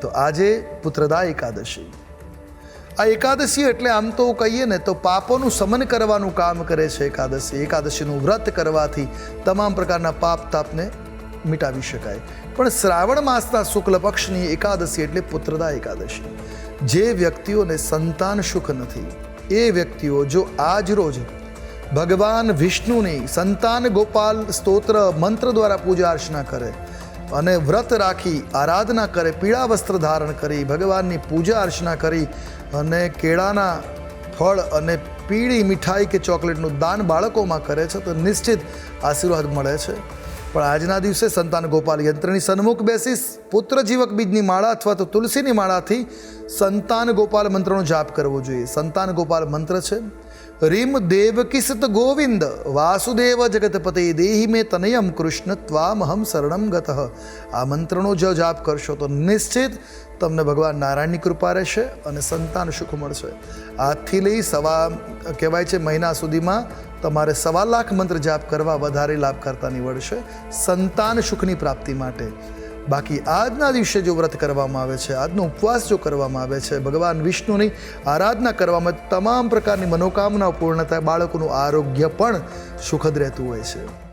તો આજે પુત્રદા એકાદશી. આ એકાદશી એટલે આમ તો કહીએ ને, તો પાપોનું સમન કરવાનું કામ કરે છે એકાદશી. એકાદશીનું વ્રત કરવાથી તમામ પ્રકારના પાપ તાપને મિટાવી શકાય. પણ શ્રાવણ માસના શુક્લ પક્ષની એકાદશી એટલે પુત્રદા એકાદશી. જે વ્યક્તિઓને સંતાન સુખ નથી, એ વ્યક્તિઓ જો આજ રોજ ભગવાન વિષ્ણુની સંતાન ગોપાલ સ્તોત્ર મંત્ર દ્વારા પૂજા અર્ચના કરે અને વ્રત રાખી આરાધના કરે, પીળા વસ્ત્ર ધારણ કરી, ભગવાનની પૂજા અર્ચના કરી અને કેળાના ફળ અને પીળી મીઠાઈ કે ચોકલેટનું દાન બાળકોમાં કરે છે, તો નિશ્ચિત આશીર્વાદ મળે છે. પણ આજના દિવસે સંતાન ગોપાલ યંત્રની સન્મુખ બેસી પુત્ર જીવક બીજની માળા અથવા તો તુલસીની માળાથી સંતાન ગોપાલ મંત્રનો જાપ કરવો જોઈએ. સંતાન ગોપાલ મંત્ર છે. રીમ દેવકિસત ગોવિંદ વાસુદેવ જગતપતે દેહી મે તનયમ કૃષ્ણ ત્વામહમ શરણમ ગત આ મંત્રનો જો જાપ કરશો તો નિશ્ચિત તમને ભગવાન નારાયણની કૃપા રહેશે અને સંતાન સુખ મળશે આજથી લઈ સવા કહેવાય છે મહિના સુધીમાં તમારે સવા લાખ મંત્ર જાપ કરવા વધારે લાભકર્તા નીવડશે સંતાન સુખની પ્રાપ્તિ માટે બાકી આજના દિવસે જો વ્રત કરવામાં આવે છે, આજનો ઉપવાસ જો કરવામાં આવે છે, ભગવાન વિષ્ણુની આરાધના કરવામાં તમામ પ્રકારની મનોકામનાઓ પૂર્ણ થાય, બાળકોનું આરોગ્ય પણ સુખદ રહેતું હોય છે.